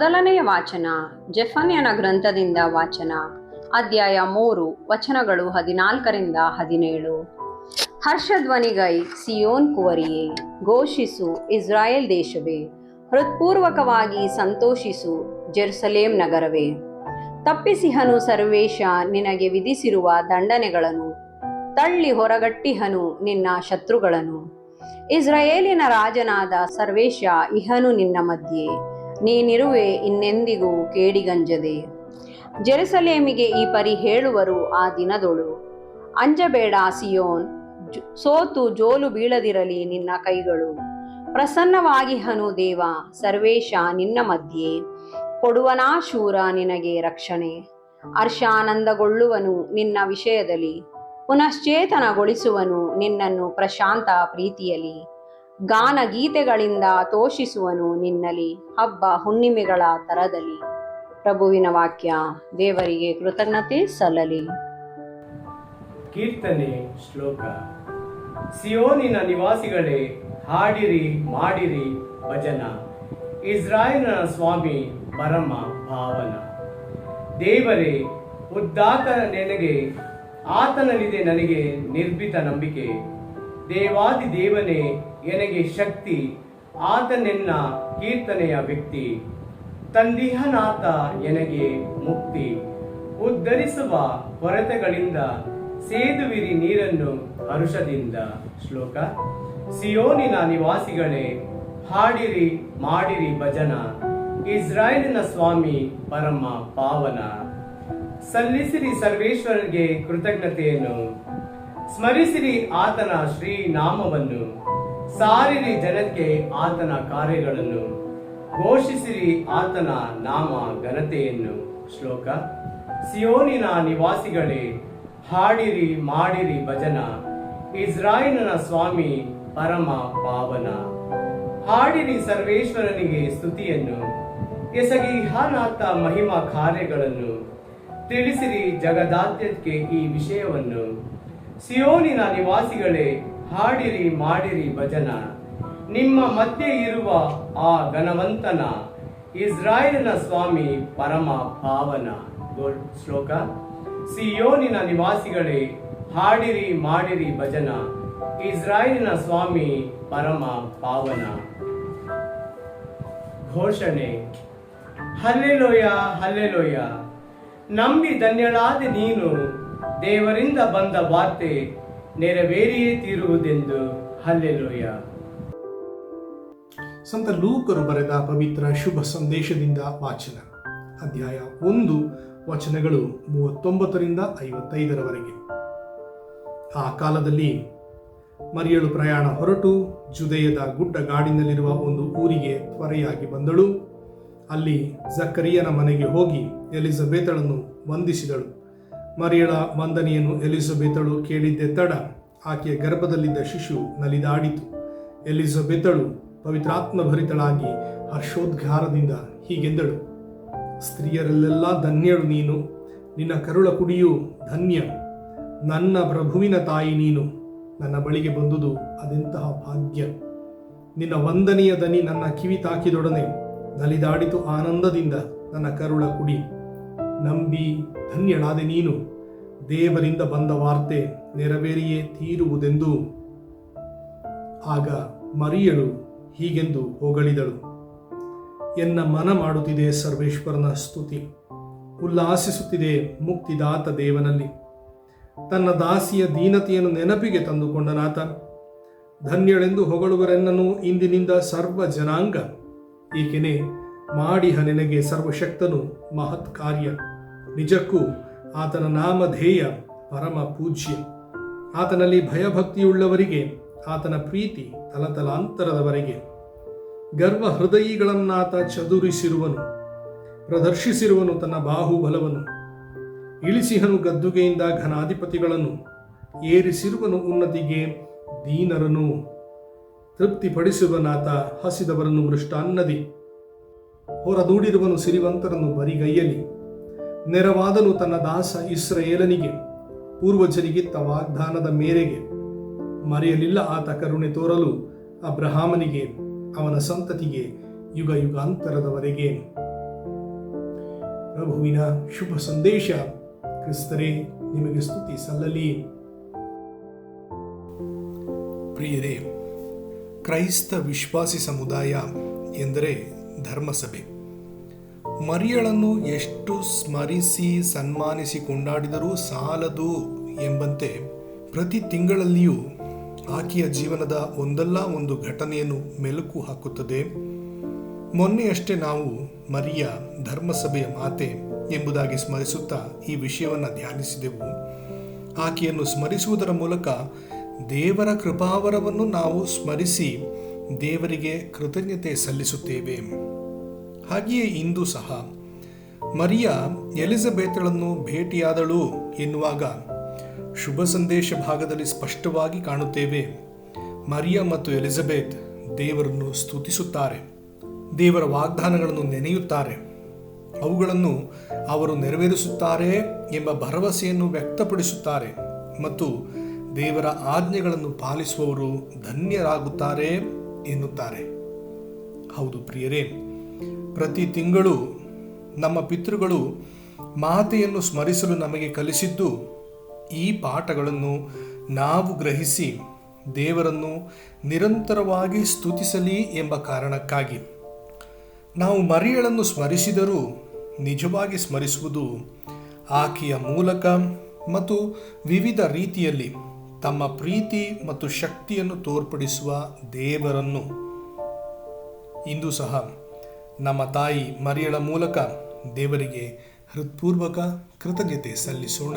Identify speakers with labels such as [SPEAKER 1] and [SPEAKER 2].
[SPEAKER 1] ಮೊದಲನೆಯ ವಾಚನ, ಜೆಫನ್ಯನ ಗ್ರಂಥದಿಂದ ವಾಚನ, ಅಧ್ಯಾಯ ಮೂರು, ವಚನಗಳು ಹದಿನಾಲ್ಕರಿಂದ ಹದಿನೇಳು. ಹರ್ಷಧ್ವನಿಗೈ ಸಿಯೋನ್ ಕುವರಿಯೇ, ಘೋಷಿಸು ಇಸ್ರಾಯೇಲ್ ದೇಶವೇ, ಹೃತ್ಪೂರ್ವಕವಾಗಿ ಸಂತೋಷಿಸು ಜೆರುಸಲೇಂ ನಗರವೇ. ತಪ್ಪಿಸಿಹನು ಸರ್ವೇಶ, ನಿನಗೆ ವಿಧಿಸಿರುವ ದಂಡನೆಗಳನ್ನು, ತಳ್ಳಿ ಹೊರಗಟ್ಟಿಹನು ನಿನ್ನ ಶತ್ರುಗಳನ್ನು. ಇಸ್ರಾಯೇಲಿನ ರಾಜನಾದ ಸರ್ವೇಶ, ಇಹನು ನಿನ್ನ ಮಧ್ಯೆ ನೀನಿರುವೆ ಇನ್ನೆಂದಿಗೂ ಕೇಡಿಗಂಜದೆ. ಜೆರುಸಲೇಮಿಗೆ ಈ ಪರಿ ಹೇಳುವರು ಆ ದಿನದೊಳು. ಅಂಜಬೇಡ ಸಿಯೋನ್ ಸೋತು ಜೋಲು ಬೀಳದಿರಲಿ ನಿನ್ನ ಕೈಗಳು. ಪ್ರಸನ್ನವಾಗಿ ಹನು ದೇವ, ಸರ್ವೇಶ ನಿನ್ನ ಮಧ್ಯೆ. ಕೊಡುವನಾ ಶೂರ ನಿನಗೆ ರಕ್ಷಣೆ. ಹರ್ಷಾನಂದಗೊಳ್ಳುವನು ನಿನ್ನ ವಿಷಯದಲ್ಲಿ. ಪುನಶ್ಚೇತನಗೊಳಿಸುವನು ನಿನ್ನನ್ನು ಪ್ರಶಾಂತ ಪ್ರೀತಿಯಲಿ ಗಾನ ಗೀತೆಗಳಿಂದ ತೋಷಿಸುವನು ನಿನ್ನಲಿ ಹಬ್ಬ ಹುಣ್ಣಿಮೆಗಳ ತರದಲ್ಲಿ. ಪ್ರಭುವಿನ ವಾಕ್ಯ, ದೇವರಿಗೆ ಕೃತಜ್ಞತೆ ಸಲ್ಲಲಿ.
[SPEAKER 2] ಕೀರ್ತನೆ ಶ್ಲೋಕ. ಸಿಯೋನಿನ ನಿವಾಸಿಗಳೇ, ಹಾಡಿರಿ, ಮಾಡಿರಿ ಭಜನ. ಇಸ್ರಾಯೇಲನ ಸ್ವಾಮಿ ಪರಮ ಭಾವನ. ದೇವರೇ, ಉದ್ದಾತ ನೆನಗೆ, ಆತನಲ್ಲಿದೆ ನನಗೆ ನಿರ್ಭೀತ ನಂಬಿಕೆ. ದೇವಾದಿ ದೇವನೇ ಎನಗೆ ಶಕ್ತಿ ಆತನೆನ್ನ ಕೀರ್ತನೆಯ ವ್ಯಕ್ತಿ. ತಂದಿಹನಾಥ ಎನಗೆ ಮುಕ್ತಿ. ಉದ್ಧರಿಸುವ ಕೊರತೆಗಳಿಂದ ಸೇದುವಿರಿ ನೀರನ್ನು ಹರುಷದಿಂದ. ಶ್ಲೋಕ, ಸಿಯೋನಿನ ನಿವಾಸಿಗಳೇ, ಹಾಡಿರಿ, ಮಾಡಿರಿ ಭಜನ. ಇಸ್ರಾಯೇಲಿನ ಸ್ವಾಮಿ ಪರಮ ಪಾವನ. ಸಲ್ಲಿಸಿರಿ ಸರ್ವೇಶ್ವರರಿಗೆ ಕೃತಜ್ಞತೆಯನ್ನು. ಸ್ಮರಿಸಿರಿ ಆತನ ಶ್ರೀ ನಾಮವನ್ನು ಸಾರಿರಿ ಜನಕ್ಕೆ ಆತನ ಕಾರ್ಯಗಳನ್ನು. ಘೋಷಿಸಿರಿ ಆತನ ನಾಮ ಘನತೆಯನ್ನು. ಶ್ಲೋಕ. ಸಿಯೋನಿನ ನಿವಾಸಿಗಳೇ, ಹಾಡಿರಿ ಮಾಡಿರಿ ಭಜನ. ಇಸ್ರಾಯೇಲನ ಸ್ವಾಮಿ ಪರಮ ಪಾವನ. ಹಾಡಿರಿ ಸರ್ವೇಶ್ವರನಿಗೆ ಸ್ತುತಿಯನ್ನು. ಎಸಗಿ ಹಾನಾಥ ಮಹಿಮಾ ಕಾರ್ಯಗಳನ್ನು. ತಿಳಿಸಿರಿ ಜಗದಾದ್ಯಕ್ಕೆ ಈ ವಿಷಯವನ್ನು. ಸಿಯೋನಿನ ನಿವಾಸಿಗಳೇ ಹಾಡಿರಿ, ಮಾಡಿರಿ ಭಜನ. ನಿಮ್ಮ ಮಧ್ಯೆ ಇರುವ ಆ ಘನವಂತನ, ಇಸ್ರಾಯೇಲಿನ ಸ್ವಾಮಿ ಪರಮ ಪಾವನ. ಶ್ಲೋಕ. ಸಿಯೋನಿನ ನಿವಾಸಿಗಳೇ, ಹಾಡಿರಿ, ಮಾಡಿರಿ ಭಜನ. ಇಸ್ರಾಯೇಲಿನ ಸ್ವಾಮಿ ಪರಮ ಪಾವನ. ಘೋಷಣೆ. ಹಲ್ಲೆಲೋಯ ಹಲ್ಲೆಲೋಯ. ನಂಬಿ ಧನ್ಯಳಾದ ನೀನು, ದೇವರಿಂದ ಬಂದ ವಾರ್ತೆ ನೆರವೇರಿಯೇ ತೀರುವುದೆಂದು? ಹಲ್ಲೆಲೋಯ.
[SPEAKER 3] ಸಂತ ಲೂಕರು ಬರೆದ ಪವಿತ್ರ ಶುಭ ಸಂದೇಶದಿಂದ ವಾಚನ. ಅಧ್ಯಾಯ ಒಂದು, ವಚನಗಳು ಮೂವತ್ತೊಂಬತ್ತರಿಂದ ಐವತ್ತೈದರವರೆಗೆ. ಆ ಕಾಲದಲ್ಲಿ ಮರಿಯಳು ಪ್ರಯಾಣ ಹೊರಟು, ಜುದೆಯದ ಗುಡ್ಡ ಗಾಡಿನಲ್ಲಿರುವ ಒಂದು ಊರಿಗೆ ತ್ವರೆಯಾಗಿ ಬಂದಳು. ಅಲ್ಲಿ ಜಕರಿಯನ ಮನೆಗೆ ಹೋಗಿ ಎಲಿಜಬೆತಳನ್ನು ವಂದಿಸಿದಳು. ಮರಿಯಳ ವಂದನೆಯನ್ನು ಎಲಿಸಬೆತಳು ಕೇಳಿದ್ದೆ ತಡ ಆಕೆಯ ಗರ್ಭದಲ್ಲಿದ್ದ ಶಿಶು ನಲಿದಾಡಿತು. ಎಲಿಸಬೆತಳು ಪವಿತ್ರಾತ್ಮ ಭರಿತಳಾಗಿ ಹರ್ಷೋದ್ಗಾರದಿಂದ ಹೀಗೆಂದಳು, ಸ್ತ್ರೀಯರಲ್ಲೆಲ್ಲ ಧನ್ಯಳು ನೀನು, ನಿನ್ನ ಕರುಳ ಕುಡಿಯು ಧನ್ಯ, ನನ್ನ ಪ್ರಭುವಿನ ತಾಯಿ ನೀನು, ನನ್ನ ಬಳಿಗೆ ಬಂದುದು ಅದೆಂತಹ ಭಾಗ್ಯ. ನಿನ್ನ ವಂದನೆಯ ದನಿ ನನ್ನ ಕಿವಿ ತಾಕಿದೊಡನೆ ನಲಿದಾಡಿತು ಆನಂದದಿಂದ ನನ್ನ ಕರುಳ ಕುಡಿ. ನಂಬಿ ಧನ್ಯಳಾದೆ ನೀನು. ದೇವರಿಂದ ಬಂದ ವಾರ್ತೆ ನೆರವೇರಿಯೇ ತೀರುವುದೆಂದು. ಆಗ ಮರಿಯಳು ಹೀಗೆಂದು ಹೊಗಳಿದಳು. ಎನ್ನ ಮನ ಮಾಡುತ್ತಿದೆ ಸರ್ವೇಶ್ವರನ ಸ್ತುತಿ. ಉಲ್ಲಾಸಿಸುತ್ತಿದೆ ಮುಕ್ತಿದಾತ ದೇವನಲ್ಲಿ. ತನ್ನ ದಾಸಿಯ ದೀನತೆಯನ್ನು ನೆನಪಿಗೆ ತಂದುಕೊಂಡನಾತ. ಧನ್ಯಳೆಂದು ಹೊಗಳುವರೆನ್ನನು ಇಂದಿನಿಂದ ಸರ್ವ ಜನಾಂಗ. ಏಕೆನೆ ಮಾಡಿಹ ನಿನಗೆ ಸರ್ವಶಕ್ತನು ಮಹತ್ ಕಾರ್ಯ ನಿಜಕ್ಕೂ ಆತನ ನಾಮಧೇಯ ಪರಮ ಪೂಜ್ಯ. ಆತನಲ್ಲಿ ಭಯಭಕ್ತಿಯುಳ್ಳವರಿಗೆ ಆತನ ಪ್ರೀತಿ ತಲತಲಾಂತರದವರೆಗೆ. ಗರ್ವ ಹೃದಯಿಗಳನ್ನಾತ ಚದುರಿಸಿರುವನು, ಪ್ರದರ್ಶಿಸಿರುವನು ತನ್ನ ಬಾಹುಬಲವನ್ನು. ಇಳಿಸಿಹನು ಗದ್ದುಗೆಯಿಂದ ಘನಾಧಿಪತಿಗಳನ್ನು, ಏರಿಸಿರುವನು ಉನ್ನತಿಗೆ ದೀನರನು ತೃಪ್ತಿಪಡಿಸುವನಾತ ಹಸಿದವರನ್ನು ಮೃಷ್ಟಾನ್ನದಿ. ಹೊರದೂಡಿರುವನು ಸಿರಿವಂತರನ್ನು ಬರಿಗೈಯಲಿ. ನೆರವಾದನು ತನ್ನ ದಾಸ ಇಸ್ರಯೇಲನಿಗೆ ಪೂರ್ವಜರಿಗಿತ್ತ ವಾಗ್ದಾನದ ಮೇರೆಗೆ. ಮರೆಯಲಿಲ್ಲ ಆತ ಕರುಣೆ ತೋರಲು ಅಬ್ರಹಾಮನಿಗೆ, ಅವನ ಸಂತತಿಗೆ ಯುಗ ಯುಗಾಂತರದವರೆಗೆ. ಪ್ರಭುವಿನ ಶುಭ ಸಂದೇಶ, ಕ್ರಿಸ್ತರೇ, ನಿಮಗೆ ಸ್ತುತಿ ಸಲ್ಲಲಿ. ಪ್ರಿಯರೇ, ಕ್ರೈಸ್ತ ವಿಶ್ವಾಸಿ ಸಮುದಾಯ ಎಂದರೆ ಧರ್ಮಸಭೆ. ಮರಿಯಳನ್ನು ಎಷ್ಟು ಸ್ಮರಿಸಿ ಸನ್ಮಾನಿಸಿ ಕೊಂಡಾಡಿದರೂ ಸಾಲದು ಎಂಬಂತೆ ಪ್ರತಿ ತಿಂಗಳಲ್ಲಿಯೂ ಆಕೆಯ ಜೀವನದ ಒಂದಲ್ಲ ಒಂದು ಘಟನೆಯನ್ನು ಮೆಲುಕು ಹಾಕುತ್ತದೆ. ಮೊನ್ನೆಯಷ್ಟೇ ನಾವು ಮರಿಯ ಧರ್ಮಸಭೆಯ ಮಾತೆ ಎಂಬುದಾಗಿ ಸ್ಮರಿಸುತ್ತಾ ಈ ವಿಷಯವನ್ನು ಧ್ಯಾನಿಸಿದೆವು. ಆಕೆಯನ್ನು ಸ್ಮರಿಸುವುದರ ಮೂಲಕ ದೇವರ ಕೃಪಾವರವನ್ನು ನಾವು ಸ್ಮರಿಸಿ ದೇವರಿಗೆ ಕೃತಜ್ಞತೆ ಸಲ್ಲಿಸುತ್ತೇವೆ. ಹಾಗೆಯೇ ಇಂದು ಸಹ ಮರಿಯಾ ಎಲಿಜಬೆತ್ಗಳನ್ನು ಭೇಟಿಯಾದಳು ಎನ್ನುವಾಗ ಶುಭ ಸಂದೇಶ ಭಾಗದಲ್ಲಿ ಸ್ಪಷ್ಟವಾಗಿ ಕಾಣುತ್ತೇವೆ. ಮರಿಯಾ ಮತ್ತು ಎಲಿಜಬೆತ್ ದೇವರನ್ನು ಸ್ತುತಿಸುತ್ತಾರೆ, ದೇವರ ವಾಗ್ದಾನಗಳನ್ನು ನೆನೆಯುತ್ತಾರೆ, ಅವುಗಳನ್ನು ಅವರು ನೆರವೇರಿಸುತ್ತಾರೆ ಎಂಬ ಭರವಸೆಯನ್ನು ವ್ಯಕ್ತಪಡಿಸುತ್ತಾರೆ ಮತ್ತು ದೇವರ ಆಜ್ಞೆಗಳನ್ನು ಪಾಲಿಸುವವರು ಧನ್ಯರಾಗುತ್ತಾರೆ ಎನ್ನುತ್ತಾರೆ. ಹೌದು ಪ್ರಿಯರೇ ಪ್ರತಿ ತಿಂಗಳು ನಮ್ಮ ಪಿತೃಗಳು ಮಾತೆಯನ್ನು ಸ್ಮರಿಸಲು ನಮಗೆ ಕಲಿಸಿದ್ದು ಈ ಪಾಠಗಳನ್ನು ನಾವು ಗ್ರಹಿಸಿ ದೇವರನ್ನು ನಿರಂತರವಾಗಿ ಸ್ತುತಿಸಲಿ ಎಂಬ ಕಾರಣಕ್ಕಾಗಿ. ನಾವು ಮರಿಯಳನ್ನು ಸ್ಮರಿಸಿದರೂ ನಿಜವಾಗಿ ಸ್ಮರಿಸುವುದು ಆಕೆಯ ಮೂಲಕ ಮತ್ತು ವಿವಿಧ ರೀತಿಯಲ್ಲಿ ತಮ್ಮ ಪ್ರೀತಿ ಮತ್ತು ಶಕ್ತಿಯನ್ನು ತೋರ್ಪಡಿಸುವ ದೇವರನ್ನು. ಇಂದು ಸಹ ನಮ್ಮ ತಾಯಿ ಮರಿಯಳ ಮೂಲಕ ದೇವರಿಗೆ ಹೃತ್ಪೂರ್ವಕ ಕೃತಜ್ಞತೆ ಸಲ್ಲಿಸೋಣ.